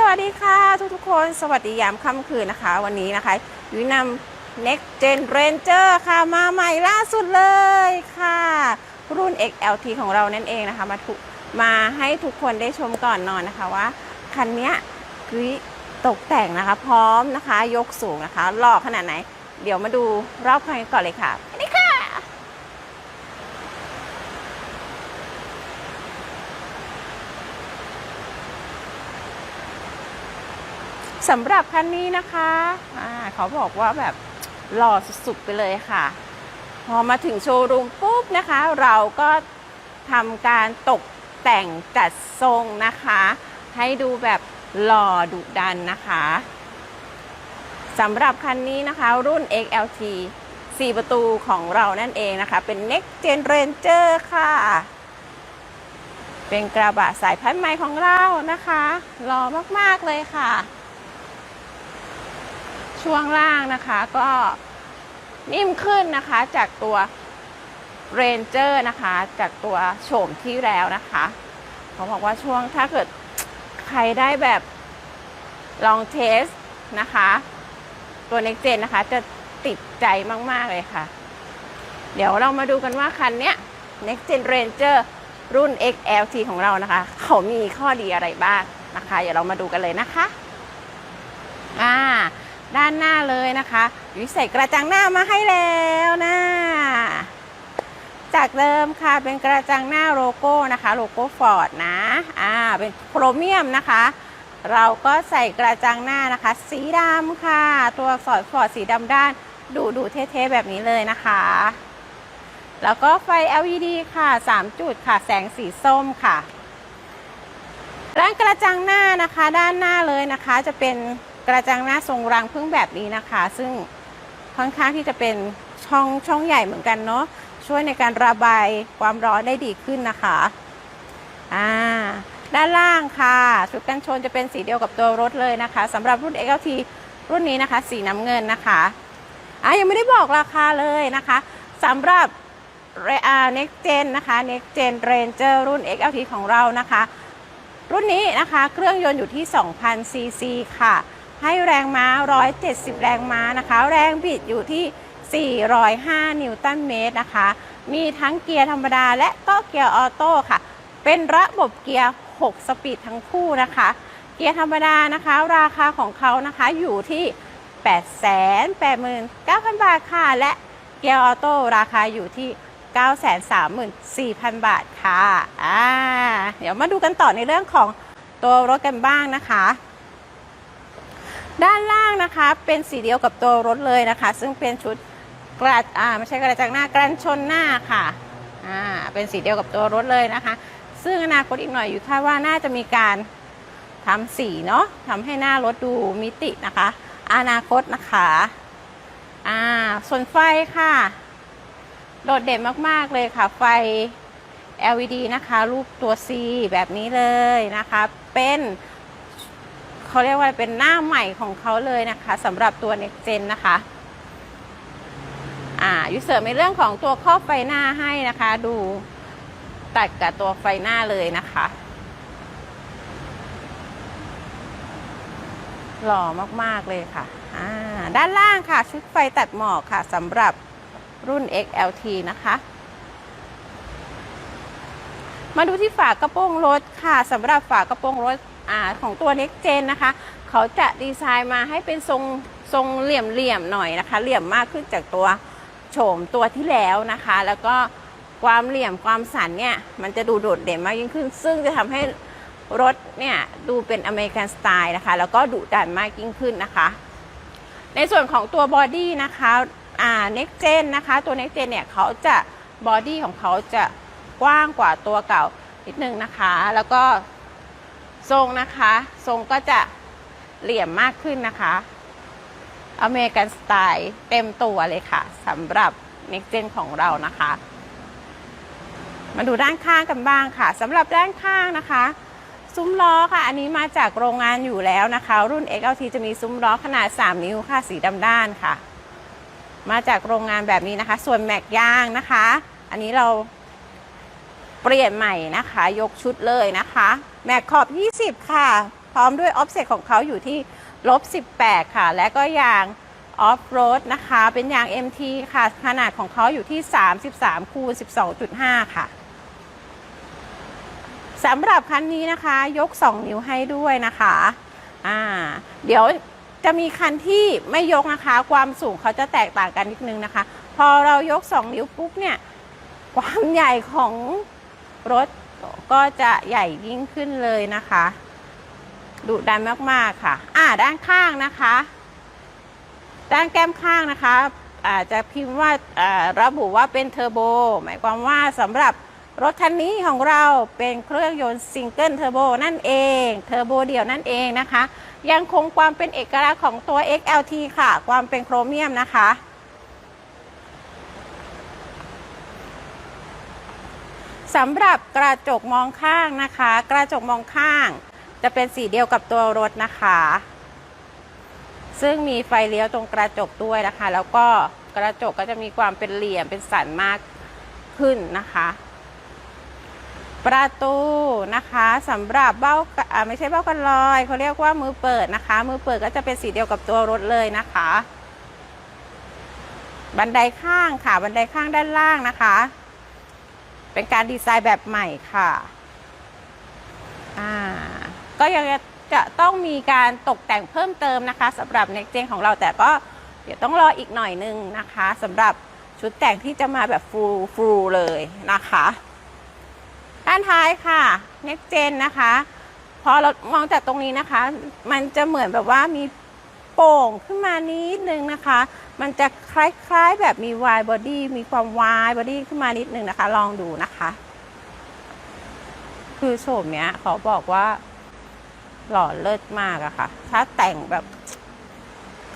สวัสดีค่ะทุกทุกๆคนสวัสดียามค่ำคืนนะคะ วันนี้นะคะยุ้ยนำ Next Gen Ranger ค่ะมาใหม่ล่าสุดเลยค่ะ รุ่น XLT ของเรานั่นเองนะคะ มาทุกมาให้ทุกคนได้ชมก่อนนอนนะคะว่า คันนี้ยคือตกแต่งนะคะ พร้อมนะคะ ยกสูงนะคะหล่อขนาดไหน เดี๋ยวมาดูรอบคันกันก่อนเลยค่ะไปเลยค่ะ สำหรับคันนี้นะคะเขาบอกว่าแบบหล่อสุดๆไปเลยค่ะ พอมาถึงโชว์รูมปุ๊บนะคะ เราก็ทำการตกแต่งจัดทรงนะคะ ให้ดูแบบหล่อดุดันนะคะสำหรับคันนี้นะคะรุ่น XLT 4 ประตูของเรานั่นเองนะคะ เป็น Next Gen Ranger ค่ะ เป็นกระบะสายพันธุ์ใหม่ของเรานะคะหล่อมากๆเลยค่ะ ช่วงล่างนะคะก็นิ่มขึ้นนะคะจากตัว Ranger นะคะ จากตัวโฉมที่แล้วนะคะเขาบอกว่าช่วงถ้าเกิดใครได้แบบลองเทสนะคะ ตัว Next Gen นะคะ จะติดใจมาก ๆ เลยค่ะ เดี๋ยวเรามาดูกันว่าคันเนี้ย Next Gen Ranger รุ่น XLT ของเรานะคะ เขามีข้อดีอะไรบ้างนะคะ เดี๋ยวเรามาดูกันเลยนะคะ อ่า ด้านหน้าเลยนะคะยุ้ยใส่กระจังหน้ามาให้แล้วนะจากเดิมค่ะเป็นกระจังหน้าโลโก้นะคะโลโก้ฟอร์ดนะอ่าเป็นโครเมียมนะคะ เราก็ใส่กระจังหน้านะคะ สีดำค่ะ ตัวอักษรฟอร์ดสีดำด้านดูดูเท่ๆแบบนี้เลยนะคะ แล้วก็ไฟ LED ค่ะ 3 จุดค่ะ แสงสีส้มค่ะด้านกระจังหน้านะคะ ด้านหน้าเลยนะคะจะเป็น กระจังหน้าทรงรังพึ่งแบบนี้นะคะ ซึ่งค่อนข้างที่จะเป็นช่องช่องใหญ่เหมือนกันเนาะช่วยในการระบายความร้อนได้ดีขึ้นนะคะอ่าด้านล่างค่ะชุดกันชนจะเป็นสีเดียวกับตัวรถเลยนะคะสำหรับรุ่น XLT รุ่นนี้นะคะ สีน้ำเงินนะคะอะยังไม่ได้บอกราคาเลยนะคะสำหรับ Next Gen นะคะ Next Gen Ranger รุ่น XLT ของเรานะคะ รุ่นนี้นะคะ เครื่องยนต์อยู่ที่ 2,000ซีซีค่ะ ให้แรงม้า 170 แรงม้านะคะ แรงบิดอยู่ที่ 405 นิวตันเมตรนะคะ มีทั้งเกียร์ธรรมดาและก็เกียร์ออโต้ค่ะ เป็นระบบเกียร์ 6 สปีดทั้งคู่นะคะ เกียร์ธรรมดานะคะ ราคาของเขานะคะอยู่ที่ 889,000 บาทค่ะ และเกียร์ออโต้ราคาอยู่ที่934,000 บาทค่ะ อ่า เดี๋ยวมาดูกันต่อในเรื่องของตัวรถกันบ้างนะคะ ด้านล่างนะคะเป็นสีเดียวกับตัวรถเลยนะคะ ซึ่งเป็นชุดกระอ่าไม่ใช่กระจังหน้ากระชนหน้าค่ะอ่าเป็นสีเดียวกับตัวรถเลยนะคะ ซึ่งอนาคตอีกหน่อยอยู่คาดว่าน่าจะมีการทำสีเนาะทำให้หน้ารถดูมิตินะคะ อนาคตนะคะอ่าส่วนไฟค่ะ โดดเด่นมากๆเลยค่ะ ไฟ LED นะคะ รูปตัว C แบบนี้เลยนะคะ เป็น เขาเรียกว่าเป็นหน้าใหม่ของเขาเลยนะคะสำหรับตัว Next Gen นะคะอ่ายุเสริมในเรื่องของตัวครอบไฟหน้าให้นะคะ ดูตัดกับตัวไฟหน้าเลยนะคะหล่อมาก ๆ เลยค่ะอ่าด้านล่างค่ะ ชุดไฟตัดหมอกค่ะสำหรับรุ่น XLT นะคะ มาดูที่ฝากระโปรงรถค่ะสำหรับฝากระโปรงรถ อาของตัว Next Gen นะคะ เขาจะดีไซน์มาให้เป็นทรงทรงเหลี่ยมเหลี่ยมๆหน่อยนะคะ เหลี่ยมมากขึ้นจากตัวโฉมตัวที่แล้วนะคะ แล้วก็ความเหลี่ยมความสันเนี่ย มันจะดูโดดเด่นมากยิ่งขึ้น ซึ่งจะทำให้รถเนี่ยดูเป็นอเมริกันสไตล์นะคะ แล้วก็ดุดันมากยิ่งขึ้นนะคะ ในส่วนของตัวบอดี้นะคะอ่า next gen นะคะ ตัว next gen เนี่ยเขาจะบอดี้ของเขาจะกว้างกว่าตัวเก่านิดนึงนะคะ แล้วก็ ทรงนะคะ ทรงก็จะเหลี่ยมมากขึ้นนะคะ อเมริกันสไตล์เต็มตัวเลยค่ะสำหรับ next gen ของเรานะคะ มาดูด้านข้างกันบ้างค่ะสำหรับด้านข้างนะคะ ซุ้มล้อค่ะ อันนี้มาจากโรงงานอยู่แล้วนะคะ รุ่น XLT จะมีซุ้มล้อขนาด 3 นิ้วค่ะสีดำด้านค่ะ มาจากโรงงานแบบนี้นะคะ ส่วนแม็กยางนะคะ อันนี้เรา เปลี่ยนใหม่นะคะ ยกชุดเลยนะคะแม็กขอบ 20 ค่ะ พร้อมด้วยออฟเซ็ตของเขาอยู่ที่ลบ 18 ค่ะ และก็ยางออฟโรดนะคะ เป็นยาง MT ค่ะ ขนาดของเขาอยู่ที่ 33 คูณ 12.5 ค่ะสำหรับคันนี้นะคะ ยก 2 นิ้วให้ด้วยนะคะอ่าเดี๋ยวจะมีคันที่ไม่ยกนะคะ ความสูงเขาจะแตกต่างกันนิดนึงนะคะ พอเรายก 2 นิ้วปุ๊บเนี่ย ความใหญ่ของ รถก็จะใหญ่ยิ่งขึ้นเลยนะคะดุดันมากๆค่ะ อ่าด้านข้างนะคะ ด้านแก้มข้างนะคะอาจจะพิมพ์ว่าระบุว่าเป็นเทอร์โบ หมายความว่าสำหรับรถคันนี้ของเราเป็นเครื่องยนต์ซิงเกิลเทอร์โบนั่นเอง เทอร์โบเดี่ยวนั่นเองนะคะ ยังคงความเป็นเอกลักษณ์ของตัว XLT ค่ะ ความเป็นโครเมียมนะคะ สำหรับกระจกมองข้างนะคะ กระจกมองข้าง จะเป็นสีเดียวกับตัวรถนะคะ ซึ่งมีไฟเลี้ยวตรงกระจกด้วยนะคะ แล้วก็กระจกก็จะมีความเป็นเหลี่ยมเป็นสันมากขึ้นนะคะ ประตูนะคะสำหรับเบ้าอ่าไม่ใช่เบ้ากันลอยเขาเรียกว่ามือเปิดนะคะ มือเปิดก็จะเป็นสีเดียวกับตัวรถเลยนะคะ บันไดข้างค่ะบันไดข้างด้านล่างนะคะ เป็นการดีไซน์แบบใหม่ค่ะอ่าก็ยังจะต้องมีการตกแต่งเพิ่มเติมนะคะสำหรับ Next Gen ของเราแต่ก็เดี๋ยวต้องรออีกหน่อยนึงนะคะสำหรับชุดแต่งที่จะมาแบบฟูลฟูลเลยนะคะ ด้านท้ายค่ะ Next Gen นะคะ พอเรามองจากตรงนี้นะคะ มันจะเหมือนแบบว่ามี โป่งขึ้นมานิดนึงนะคะ มันจะคล้ายๆแบบมี wide body มีความ wide body ขึ้นมานิดนึงนะคะ ลองดูนะคะ คือโฉมเนี้ยเขาบอกว่า หล่อเลิศมากอะค่ะ ถ้าแต่งแบบ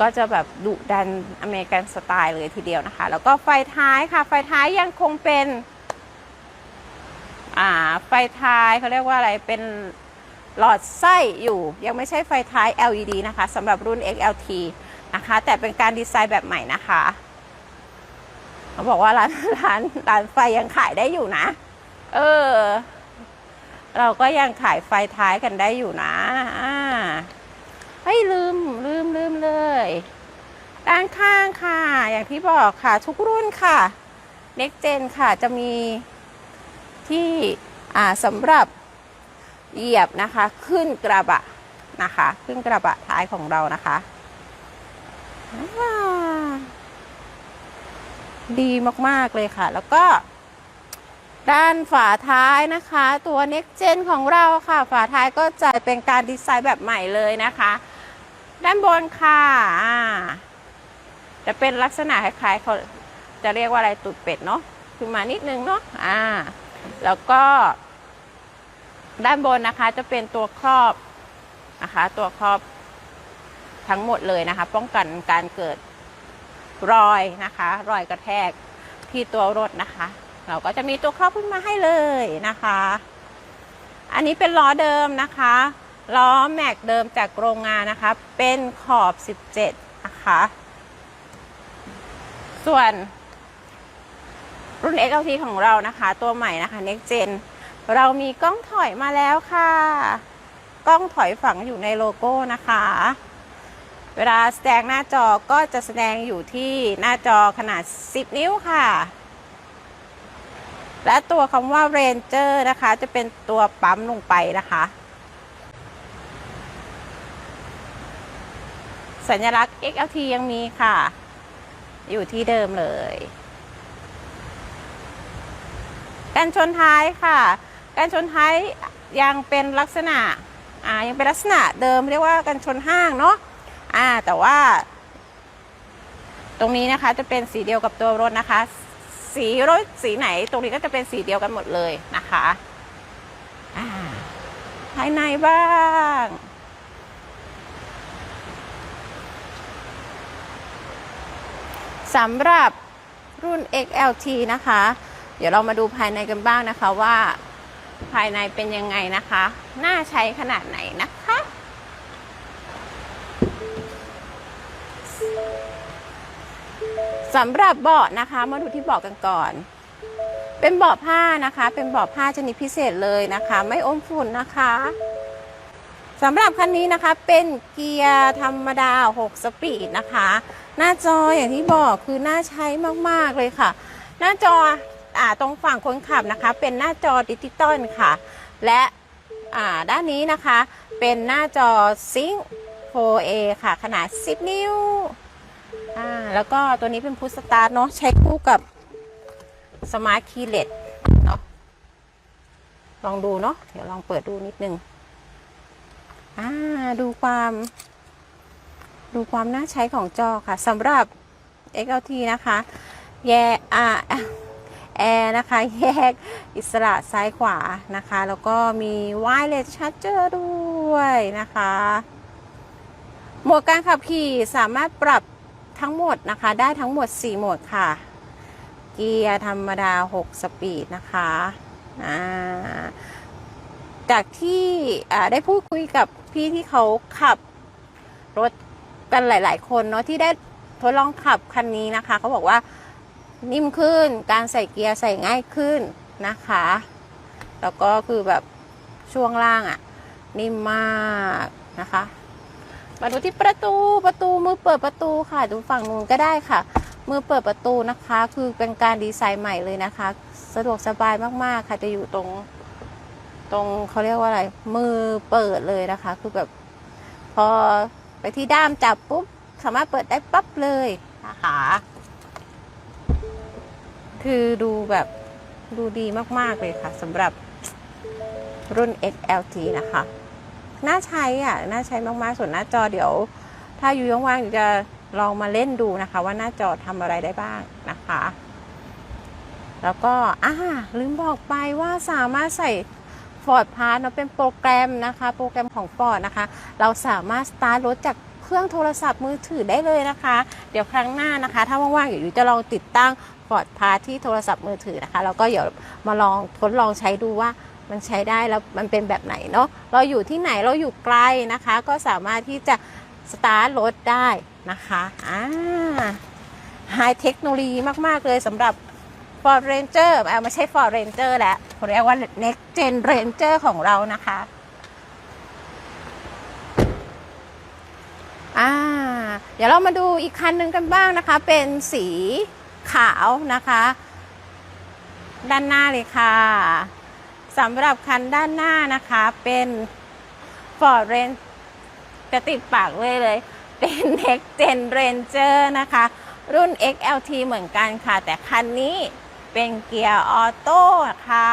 ก็จะแบบดุดันอเมริกันสไตล์เลยทีเดียวนะคะ แล้วก็ไฟท้ายค่ะ ไฟท้ายยังคงเป็น อ่า ไฟท้ายเขาเรียกว่าอะไรเป็น หลอดไส้อยู่ ยังไม่ใช่ไฟท้าย LED นะคะสำหรับรุ่น XLT นะคะ แต่เป็นการดีไซน์แบบใหม่นะคะเขาบอกว่าร้านร้านร้านไฟยังขายได้อยู่นะ เออ เราก็ยังขายไฟท้ายกันได้อยู่นะอ่าเฮ้ยลืมลืมลืมเลย ด้านข้างค่ะ อย่างที่บอกค่ะ ทุกรุ่นค่ะ Next Gen ค่ะจะมีที่อ่าสำหรับ เหยียบนะคะ ขึ้นกระบะนะคะ ขึ้นกระบะท้ายของเรานะคะ ดีมากๆเลยค่ะ แล้วก็ ด้านฝาท้ายนะคะ ตัว Next Gen ของเราค่ะ ฝาท้ายก็จะเป็นการดีไซน์แบบใหม่เลยนะคะ ด้านบนค่ะจะเป็นลักษณะคล้ายๆเขาจะเรียกว่าอะไรตูดเป็ดเนาะคือมานิดนึงเนาะอ่า แล้วก็ ด้านบนนะคะจะเป็นตัวครอบนะคะ ตัวครอบทั้งหมดเลยนะคะ ป้องกันการเกิดรอยนะคะ รอยกระแทกที่ตัวรถนะคะ เราก็จะมีตัวครอบขึ้นมาให้เลยนะคะ อันนี้เป็นล้อเดิมนะคะล้อแม็กเดิมจากโรงงานนะคะ เป็นขอบ 17 นะคะ ส่วนรุ่น XLT ของเรานะคะ ตัวใหม่นะคะ Next Gen เรามีกล้องถอยมาแล้วค่ะ กล้องถอยฝังอยู่ในโลโก้นะคะ เวลาแสดงหน้าจอก็จะแสดงอยู่ที่หน้าจอขนาด 10 นิ้วค่ะ และตัวคำว่า Ranger นะคะ จะเป็นตัวปั๊มลงไปนะคะ สัญลักษณ์ XLT ยังมีค่ะ อยู่ที่เดิมเลย กันชนท้ายค่ะ กันชนท้ายยังเป็นลักษณะอ่ายังเป็นลักษณะเดิมเรียกว่ากันชนห้างเนาะอ่าแต่ว่า ตรงนี้นะคะจะเป็นสีเดียวกับตัวรถนะคะ สีรถสีไหนตรงนี้ก็จะเป็นสีเดียวกันหมดเลยนะคะอ่าภายในบ้างสำหรับรุ่น XLT นะคะ เดี๋ยวเรามาดูภายในกันบ้างนะคะว่า ภายในเป็นยังไงนะคะ น่าใช้ขนาดไหนนะคะ สำหรับเบาะนะคะ มาดูที่เบาะกันก่อน เป็นเบาะผ้านะคะ เป็นเบาะผ้าชนิดพิเศษเลยนะคะ ไม่อมฝุ่นนะคะสำหรับคันนี้นะคะเป็นเกียร์ธรรมดา 6 สปีดนะคะ หน้าจออย่างที่บอกคือน่าใช้มาก ๆ เลยค่ะ หน้าจอ ตรงฝั่งคนขับนะคะเป็นหน้าจอดิจิตอลค่ะ และด้านนี้นะคะเป็นหน้าจอซิง 4A ค่ะ ขนาด 10 นิ้ว แล้วก็ตัวนี้เป็นพุทสตาร์ทเนาะใช้คู่กับสมาร์ทคีเลสเนาะลองดูเนาะเดี๋ยวลองเปิดดูนิดนึงอ่าดูความ ดูความน่าใช้ของจอค่ะสำหรับ XLT นะคะ แยกอ่า แอร์นะคะ แยกอิสระซ้ายขวานะคะ แล้วก็มี wireless charger ด้วยนะคะ โหมดการขับขี่สามารถปรับทั้งหมดนะคะ ได้ทั้งหมด 4 โหมดค่ะ เกียร์ธรรมดา 6 สปีดนะคะาจากที่ได้พูดคุยกับพี่ที่เขาขับรถกันหลาย ๆ คนเนาะที่ได้ทดลองขับคันนี้นะคะเขาบอกว่า นิ่มขึ้น การใส่เกียร์ใส่ง่ายขึ้นนะคะ แล้วก็คือแบบช่วงล่างอะ่ะ นิ่มมากนะคะ มาดูที่ประตูประตูมือเปิดประตูค่ะ ดูฝั่งนู้นก็ได้ค่ะ มือเปิดประตูนะคะ คือเป็นการดีไซน์ใหม่เลยนะคะ สะดวกสบายมากๆค่ะจะอยู่ตรงตรงเขาเรียกว่าอะไร มือเปิดเลยนะคะ คือแบบพอไปที่ด้ามจับปุ๊บ สามารถเปิดได้ปั๊บเลยนะคะ คือดูแบบดูดีมาก ๆ เลยค่ะสำหรับรุ่น XLT นะคะ น่าใช้อะ น่าใช้มาก ๆ ส่วนหน้าจอเดี๋ยว ถ้าอยู่ว่างๆจะลองมาเล่นดูนะคะ ว่าหน้าจอทำอะไรได้บ้างนะคะ แล้วก็อ่าลืมบอกไปว่าสามารถใส่ Ford Pass เนอะเป็นโปรแกรมนะคะ โปรแกรมของ Ford นะคะ เราสามารถสตาร์ทรถจากเครื่องโทรศัพท์มือถือได้เลยนะคะ เดี๋ยวครั้งหน้านะคะ ถ้าว่างๆอยู่จะลองติดตั้ง Ford Pass ที่โทรศัพท์มือถือนะคะแล้วก็เดี๋ยวมาลองทดลองใช้ดูว่ามันใช้ได้แล้วมันเป็นแบบไหนเนาะเราอยู่ที่ไหนเราอยู่ไกลนะคะ ก็สามารถที่จะสตาร์ทรถได้นะคะอ่าไฮเทคโนโลยีมาก ๆ เลยสำหรับ Ford Ranger เอ่อไม่ใช่ Ford Ranger แล้วเขาเรียกว่า Next Gen Ranger ของเรานะคะอ่าเดี๋ยวเรามาดูอีกคันหนึ่งกันบ้างนะคะ เป็นสี ขาวนะคะ ด้านหน้าเลยค่ะสำหรับคันด้านหน้านะคะเป็น Ford Range จะติดปากเลยเลย เป็น Next Gen Ranger นะคะ รุ่น XLT เหมือนกันค่ะ แต่คันนี้เป็นเกียร์ออโต้ค่ะ